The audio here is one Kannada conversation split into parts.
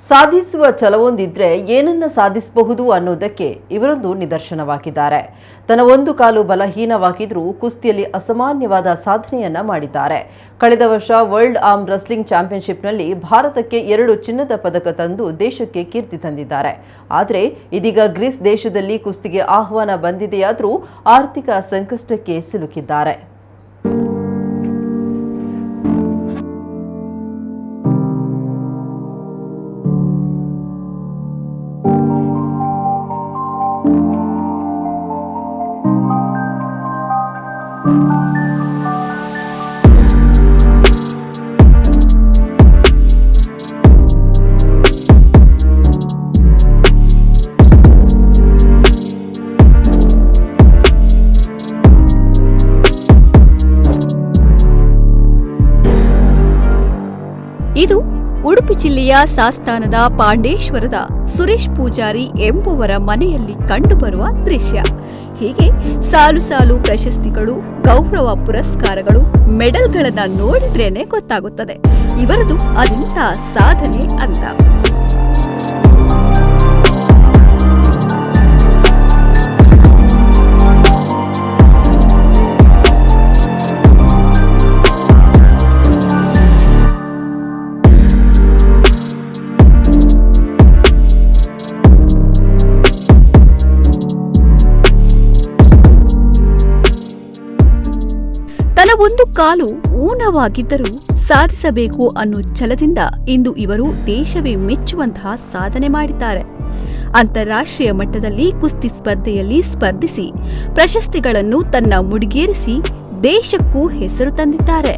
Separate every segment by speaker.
Speaker 1: ಸಾಧಿಸುವ ಛಲವೊಂದಿದ್ರೆ ಏನನ್ನ ಸಾಧಿಸಬಹುದು ಅನ್ನೋದಕ್ಕೆ ಇವರೊಂದು ನಿದರ್ಶನವಾಗಿದ್ದಾರೆ. ತನ್ನ ಒಂದು ಕಾಲು ಬಲಹೀನವಾಗಿದ್ರೂ ಕುಸ್ತಿಯಲ್ಲಿ ಅಸಾಮಾನ್ಯವಾದ ಸಾಧನೆಯನ್ನ ಮಾಡಿದ್ದಾರೆ. ಕಳೆದ ವರ್ಷ ವರ್ಲ್ಡ್ ಆರ್ಮ್ ರಸ್ಲಿಂಗ್ ಚಾಂಪಿಯನ್ಶಿಪ್ನಲ್ಲಿ ಭಾರತಕ್ಕೆ ಎರಡು ಚಿನ್ನದ ಪದಕ ತಂದು ದೇಶಕ್ಕೆ ಕೀರ್ತಿ ತಂದಿದ್ದಾರೆ. ಆದರೆ ಇದೀಗ ಗ್ರೀಸ್ ದೇಶದಲ್ಲಿ ಕುಸ್ತಿಗೆ ಆಹ್ವಾನ ಬಂದಿದೆಯಾದರೂ ಆರ್ಥಿಕ ಸಂಕಷ್ಟಕ್ಕೆ ಸಿಲುಕಿದ್ದಾರೆ.
Speaker 2: ಇದು ಉಡುಪಿ ಜಿಲ್ಲೆಯ ಸಾಸ್ತಾನದ ಪಾಂಡೇಶ್ವರದ ಸುರೇಶ್ ಪೂಜಾರಿ ಎಂಬುವರ ಮನೆಯಲ್ಲಿ ಕಂಡುಬರುವ ದೃಶ್ಯ. ಹೀಗೆ ಸಾಲು ಸಾಲು ಪ್ರಶಸ್ತಿಗಳು, ಗೌರವ ಪುರಸ್ಕಾರಗಳು, ಮೆಡಲ್ಗಳನ್ನು ನೋಡಿದ್ರೇನೆ ಗೊತ್ತಾಗುತ್ತದೆ. ಇವರದು ಅದೆಂಥ ಸಾಧನೆ ಅಂತ. ತನ್ನ ಒಂದು ಕಾಲು ಊನವಾಗಿದ್ದರೂ ಸಾಧಿಸಬೇಕು ಅನ್ನೋ ಛಲದಿಂದ ಇಂದು ಇವರು ದೇಶವೇ ಮೆಚ್ಚುವಂತಹ ಸಾಧನೆ ಮಾಡಿದ್ದಾರೆ. ಅಂತಾರಾಷ್ಟ್ರೀಯ ಮಟ್ಟದಲ್ಲಿ ಕುಸ್ತಿ ಸ್ಪರ್ಧೆಯಲ್ಲಿ ಸ್ಪರ್ಧಿಸಿ ಪ್ರಶಸ್ತಿಗಳನ್ನು ತನ್ನ ಮುಡಿಗೇರಿಸಿ ದೇಶಕ್ಕೂ ಹೆಸರು ತಂದಿದ್ದಾರೆ.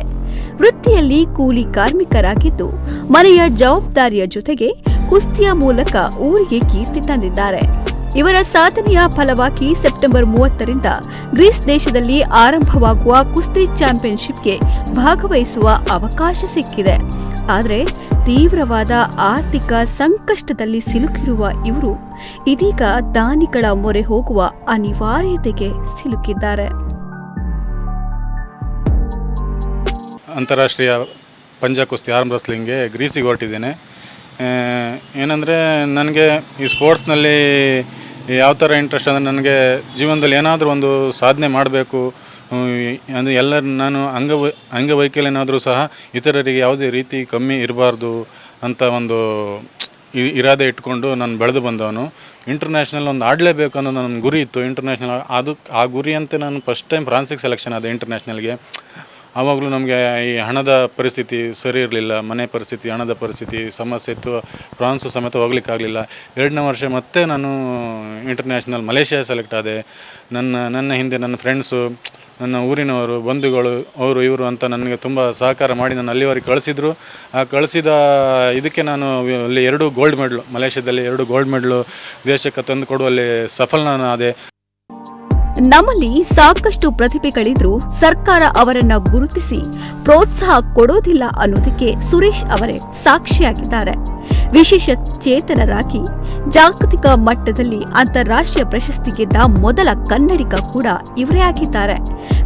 Speaker 2: ವೃತ್ತಿಯಲ್ಲಿ ಕೂಲಿ ಕಾರ್ಮಿಕರಾಗಿದ್ದು ಮನೆಯ ಜವಾಬ್ದಾರಿಯ ಜೊತೆಗೆ ಕುಸ್ತಿಯ ಮೂಲಕ ಊರಿಗೆ ಕೀರ್ತಿ ತಂದಿದ್ದಾರೆ. ಇವರ ಸಾಧನೆಯ ಫಲವಾಗಿ ಸೆಪ್ಟೆಂಬರ್ ಮೂವತ್ತರಿಂದ ಗ್ರೀಸ್ ದೇಶದಲ್ಲಿ ಆರಂಭವಾಗುವ ಕುಸ್ತಿ ಚಾಂಪಿಯನ್ಶಿಪ್ಗೆ ಭಾಗವಹಿಸುವ ಅವಕಾಶ ಸಿಕ್ಕಿದೆ. ಆದರೆ ತೀವ್ರವಾದ ಆರ್ಥಿಕ ಸಂಕಷ್ಟದಲ್ಲಿ ಸಿಲುಕಿರುವ ಇವರು ಇದೀಗ ದಾನಿಗಳ ಮೊರೆ ಹೋಗುವ ಅನಿವಾರ್ಯತೆಗೆ ಸಿಲುಕಿದ್ದಾರೆ.
Speaker 3: ಅಂತಾರಾಷ್ಟ್ರೀಯ ಪಂಜ ಕುಸ್ತಿ ಆರ್ಮ್ ರಸ್ಲಿಂಗ್ಗೆ ಗ್ರೀಸಿಗೆ ಹೊರಟಿದ್ದೇನೆ. ಏನಂದರೆ, ನನಗೆ ಈ ಸ್ಪೋರ್ಟ್ಸ್ನಲ್ಲಿ ಯಾವ ಥರ ಇಂಟ್ರೆಸ್ಟ್ ಅಂದರೆ ನನಗೆ ಜೀವನದಲ್ಲಿ ಏನಾದರೂ ಒಂದು ಸಾಧನೆ ಮಾಡಬೇಕು ಅಂದರೆ ಎಲ್ಲರ ನಾನು ಅಂಗವೈ ಅಂಗವೈಕಲ್ಯನಾದರೂ ಸಹ ಇತರರಿಗೆ ಯಾವುದೇ ರೀತಿ ಕಮ್ಮಿ ಇರಬಾರ್ದು ಅಂತ ಒಂದು ಇರಾದೆ ಇಟ್ಕೊಂಡು ನಾನು ಬೆಳೆದು ಬಂದವನು. ಇಂಟರ್ನ್ಯಾಷನಲ್ ಒಂದು ಆಡಲೇಬೇಕು ಅನ್ನೋ ನನ್ನ ಗುರಿ ಇತ್ತು. ಇಂಟರ್ನ್ಯಾಷನಲ್ ಅದು, ಆ ಗುರಿಯಂತೆ ನಾನು ಫಸ್ಟ್ ಟೈಮ್ ಫ್ರಾನ್ಸಿಗೆ ಸೆಲೆಕ್ಷನ್ ಆದ ಇಂಟರ್ನ್ಯಾಷನಲ್ಗೆ ಆವಾಗಲೂ ನಮಗೆ ಈ ಹಣದ ಪರಿಸ್ಥಿತಿ ಸರಿ ಇರಲಿಲ್ಲ, ಮನೆ ಪರಿಸ್ಥಿತಿ, ಹಣದ ಪರಿಸ್ಥಿತಿ, ಸಮಸ್ಯೆ ಇತ್ತು ಫ್ರಾನ್ಸು ಸಮೇತ ಹೋಗ್ಲಿಕ್ಕಾಗಲಿಲ್ಲ ಎರಡನೇ ವರ್ಷ ಮತ್ತೆ ನಾನು ಇಂಟರ್ನ್ಯಾಷನಲ್ ಮಲೇಷ್ಯಾ ಸೆಲೆಕ್ಟ್ ಆದೆ. ನನ್ನ ನನ್ನ ಹಿಂದೆ ನನ್ನ ಫ್ರೆಂಡ್ಸು ನನ್ನ ಊರಿನವರು, ಬಂಧುಗಳು, ಅವರು, ಇವರು ಅಂತ ನನಗೆ ತುಂಬ ಸಹಕಾರ ಮಾಡಿ ನನ್ನ ಅಲ್ಲಿವರೆಗೆ ಕಳಿಸಿದ್ರು. ಆ ಕಳಿಸಿದ ಇದಕ್ಕೆ ನಾನು ಅಲ್ಲಿ ಎರಡು ಗೋಲ್ಡ್ ಮೆಡ್ಲು ಮಲೇಷ್ಯಾದಲ್ಲಿ ಎರಡು ಗೋಲ್ಡ್ ಮೆಡ್ಲು ದೇಶಕ್ಕೆ ತಂದು ಕೊಡುವಲ್ಲಿ
Speaker 2: ನಮ್ಮಲ್ಲಿ ಸಾಕಷ್ಟು ಪ್ರತಿಭೆಗಳಿದ್ರೂ ಸರ್ಕಾರ ಅವರನ್ನ ಗುರುತಿಸಿ ಪ್ರೋತ್ಸಾಹ ಕೊಡೋದಿಲ್ಲ ಅನ್ನೋದಕ್ಕೆ ಸುರೇಶ್ ಅವರೇ ಸಾಕ್ಷಿಯಾಗಿದ್ದಾರೆ. ವಿಶೇಷ ಚೇತನರಾಗಿ ಜಾಗತಿಕ ಮಟ್ಟದಲ್ಲಿ ಅಂತಾರಾಷ್ಟ್ರೀಯ ಪ್ರಶಸ್ತಿ ಗೆದ್ದ ಮೊದಲ ಕನ್ನಡಿಗ ಕೂಡ ಇವರೇ ಆಗಿದ್ದಾರೆ.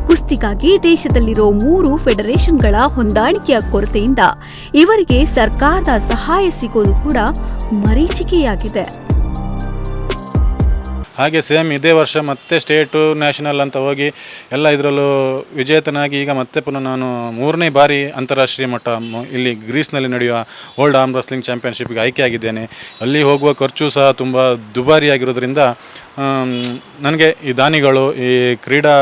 Speaker 2: ಕುಸ್ತಿಗಾಗಿ ದೇಶದಲ್ಲಿರೋ ಮೂರು ಫೆಡರೇಷನ್ಗಳ ಹೊಂದಾಣಿಕೆಯ ಕೊರತೆಯಿಂದ ಇವರಿಗೆ ಸರ್ಕಾರದ ಸಹಾಯ ಸಿಗೋದು ಕೂಡ ಮರೀಚಿಕೆಯಾಗಿದೆ.
Speaker 3: ಹಾಗೆ ಸೇಮ್ ಇದೇ ವರ್ಷ ಮತ್ತೆ ಸ್ಟೇಟು ನ್ಯಾಷನಲ್ ಅಂತ ಹೋಗಿ ಎಲ್ಲ ಇದರಲ್ಲೂ ವಿಜೇತನಾಗಿ ಈಗ ಮತ್ತೆ ಪುನಃ ನಾನು ಮೂರನೇ ಬಾರಿ ಅಂತಾರಾಷ್ಟ್ರೀಯ ಮಟ್ಟ ಇಲ್ಲಿ ಗ್ರೀಸ್ನಲ್ಲಿ ನಡೆಯುವ ವರ್ಲ್ಡ್ ಆರ್ಮ್ ರಸ್ಲಿಂಗ್ ಚಾಂಪಿಯನ್ಶಿಪ್ಗೆ ಆಯ್ಕೆಯಾಗಿದ್ದೇನೆ. ಅಲ್ಲಿ ಹೋಗುವ ಖರ್ಚು ಸಹ ತುಂಬ ದುಬಾರಿಯಾಗಿರೋದ್ರಿಂದ ನನಗೆ ಈ ದಾನಿಗಳು, ಈ ಕ್ರೀಡಾ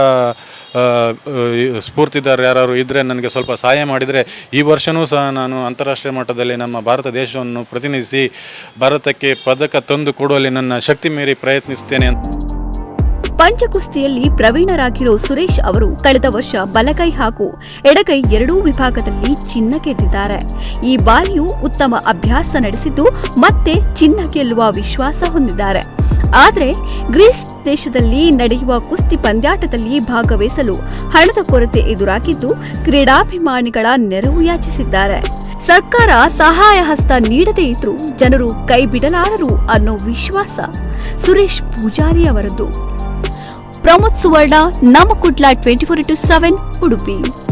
Speaker 3: ಸ್ಫೂರ್ತಿದಾರರು ಯಾರು ಇದ್ದರೆ ನನಗೆ ಸ್ವಲ್ಪ ಸಹಾಯ ಮಾಡಿದರೆ ಈ ವರ್ಷವೂ ಸಹ ನಾನು ಅಂತಾರಾಷ್ಟ್ರೀಯ ಮಟ್ಟದಲ್ಲಿ ನಮ್ಮ ಭಾರತ ದೇಶವನ್ನು ಪ್ರತಿನಿಧಿಸಿ ಭಾರತಕ್ಕೆ ಪದಕ ತಂದು ಕೊಡುವಲ್ಲಿ ನನ್ನ ಶಕ್ತಿ ಮೀರಿ ಪ್ರಯತ್ನಿಸುತ್ತೇನೆ ಅಂತ.
Speaker 2: ಪಂಚಕುಸ್ತಿಯಲ್ಲಿ ಪ್ರವೀಣರಾಗಿರೋ ಸುರೇಶ್ ಅವರು ಕಳೆದ ವರ್ಷ ಬಲಗೈ ಹಾಗೂ ಎಡಗೈ ಎರಡೂ ವಿಭಾಗದಲ್ಲಿ ಚಿನ್ನ ಗೆದ್ದಿದ್ದಾರೆ. ಈ ಬಾರಿಯೂ ಉತ್ತಮ ಅಭ್ಯಾಸ ನಡೆಸಿದ್ದು ಮತ್ತೆ ಚಿನ್ನ ಗೆಲ್ಲುವ ವಿಶ್ವಾಸ ಹೊಂದಿದ್ದಾರೆ. ಆದರೆ ಗ್ರೀಸ್ ದೇಶದಲ್ಲಿ ನಡೆಯುವ ಕುಸ್ತಿ ಪಂದ್ಯಾಟದಲ್ಲಿ ಭಾಗವಹಿಸಲು ಹಣದ ಕೊರತೆ ಎದುರಾಗಿದ್ದು ಕ್ರೀಡಾಭಿಮಾನಿಗಳ ನೆರವು ಯಾಚಿಸಿದ್ದಾರೆ. ಸರ್ಕಾರ ಸಹಾಯ ಹಸ್ತ ನೀಡದೇ ಇದ್ರೂ ಜನರು ಕೈ ಬಿಡಲಾರರು ಅನ್ನೋ ವಿಶ್ವಾಸ ಸುರೇಶ್ ಪೂಜಾರಿ ಅವರದ್ದು. ಪ್ರಮೋದ್ ಸುವರ್ಣ, ನಮ್ಮ Kudla twenty four into seven Udupi.